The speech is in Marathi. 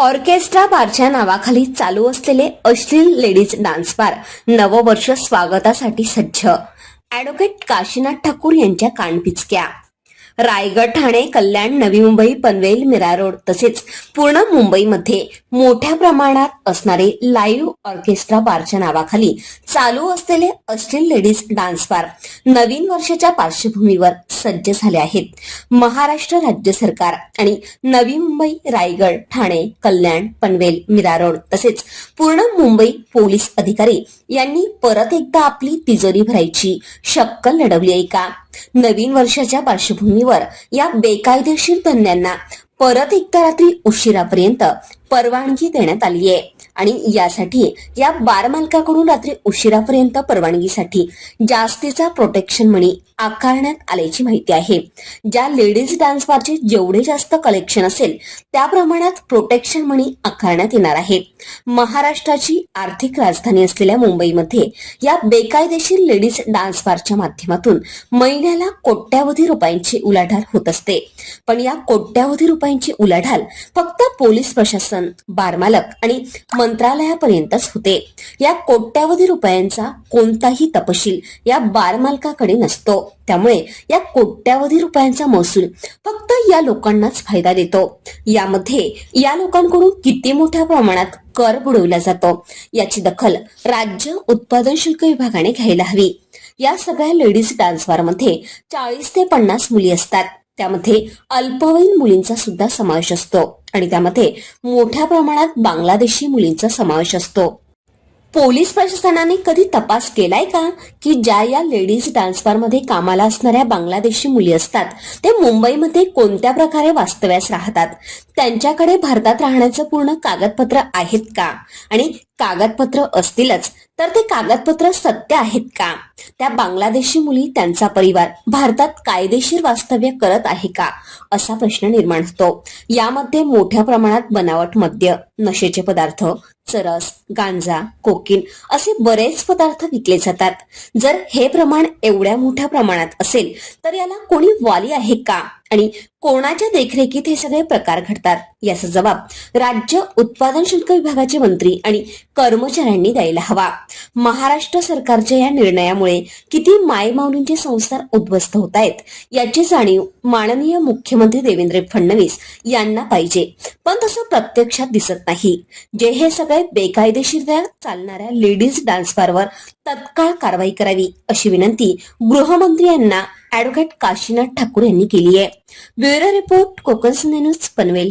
ऑर्केस्ट्रा बारच्या नावाखाली चालू असलेले अश्लील लेडीज डान्स बार नववर्ष स्वागतासाठी सज्ज. ॲडव्होकेट काशीनाथ ठाकूर यांच्या कानपिचक्या. रायगड ठाणे कल्याण नवी मुंबई पनवेल मीरा रोड तसेच पूर्ण मुंबईमध्ये मोठ्या प्रमाणात असणारे लाईव्ह ऑर्केस्ट्रा बारच्या नावाखाली चालू असलेले अश्लील लेडीज डान्स बार नवीन वर्षाच्या पार्श्वभूमीवर सज्ज झाले आहेत. महाराष्ट्र राज्य सरकार आणि नवी मुंबई रायगड ठाणे कल्याण पनवेल मीरा रोड तसेच पूर्ण मुंबई पोलीस अधिकारी यांनी परत एकदा आपली तिजोरी भरायची शक्कल लढवली आहे का? नवीन वर्षाच्या पार्श्वभूमीवर या बेकायदेशीर धंद्यांना परत एकदा रात्री उशिरापर्यंत परवानगी देण्यात आली आहे. आणि यासाठी या बार मालकाकडून रात्री उशिरापर्यंत परवानगीसाठी जास्तीचा प्रोटेक्शन मनी आकारण्यात आल्याची माहिती आहे. ज्या लेडीज डान्स बारचे जेवढे जास्त कलेक्शन असेल त्या प्रमाणात प्रोटेक्शन मनी आकारण्यात येणार आहे. महाराष्ट्राची आर्थिक राजधानी असलेल्या मुंबईमध्ये या बेकायदेशीर लेडीज डान्स बारच्या माध्यमातून महिन्याला कोट्यावधी रुपयांची उलाढाल होत असते. पण या कोट्यावधी रुपयांची उलाढाल फक्त पोलीस प्रशासन बारमालक आणि मंत्रालयापर्यंतच होते. या कोट्यावधी रुपयांचा कोणताही तपशील या बारमालकाकडे नसतो. त्यामुळे या कोट्यावधी रुपयांचा महसूल फक्त या लोकांनाच फायदा देतो. यामध्ये या लोकांकडून किती मोठ्या प्रमाणात कर बुडवला जातो याची दखल राज्य उत्पादन शुल्क विभागाने घ्यायला हवी. या सगळ्या लेडीज डान्सबारमध्ये चाळीस ते पन्नास मुली असतात. त्यामध्ये अल्पवयीन मुलींचा सुद्धा समावेश असतो आणि त्यामध्ये मोठ्या प्रमाणात बांगलादेशी मुलींचा समावेश असतो. पोलीस प्रशासनाने कधी तपास केलाय का की ज्या या लेडीज डान्सबारमध्ये कामाला असणाऱ्या बांगलादेशी मुली असतात ते मुंबईमध्ये कोणत्या प्रकारे वास्तव्यास राहतात? त्यांच्याकडे भारतात राहण्याचं पूर्ण कागदपत्र आहेत का? आणि कागदपत्र असतीलच तर ते कागदपत्र सत्य आहेत का? त्या बांगलादेशी मुली त्यांचा परिवार भारतात कायदेशीर वास्तव्य करत आहे का? असा प्रश्न निर्माण होतो. यामध्ये मोठ्या प्रमाणात बनावट मद्य नशेचे पदार्थ चरस गांजा कोकीन असे बरेच पदार्थ विकले जातात. जर हे प्रमाण एवढ्या मोठ्या प्रमाणात असेल तर याला कोणी वाली आहे का? आणि कोणाच्या देखरेखीत हे सगळे प्रकार घडतात याचा जबाब राज्य उत्पादन शुल्क विभागाचे मंत्री आणि कर्मचाऱ्यांनी द्यायला हवा. महाराष्ट्र सरकारच्या या निर्णयामुळे किती मायमाऊलींचे संसार उद्ध्वस्त होत आहेत याची जाणीव माननीय मुख्यमंत्री देवेंद्र फडणवीस यांना पाहिजे. पण तसं प्रत्यक्षात दिसत नाही. जे हे सगळे बेकायदेशीर चालणाऱ्या लेडीज डान्स बारवर तत्काळ कारवाई करावी अशी विनंती गृहमंत्री यांना ऍडव्होकेट काशीनाथ ठाकूर यांनी केली आहे bureau report Konkan news Panvel.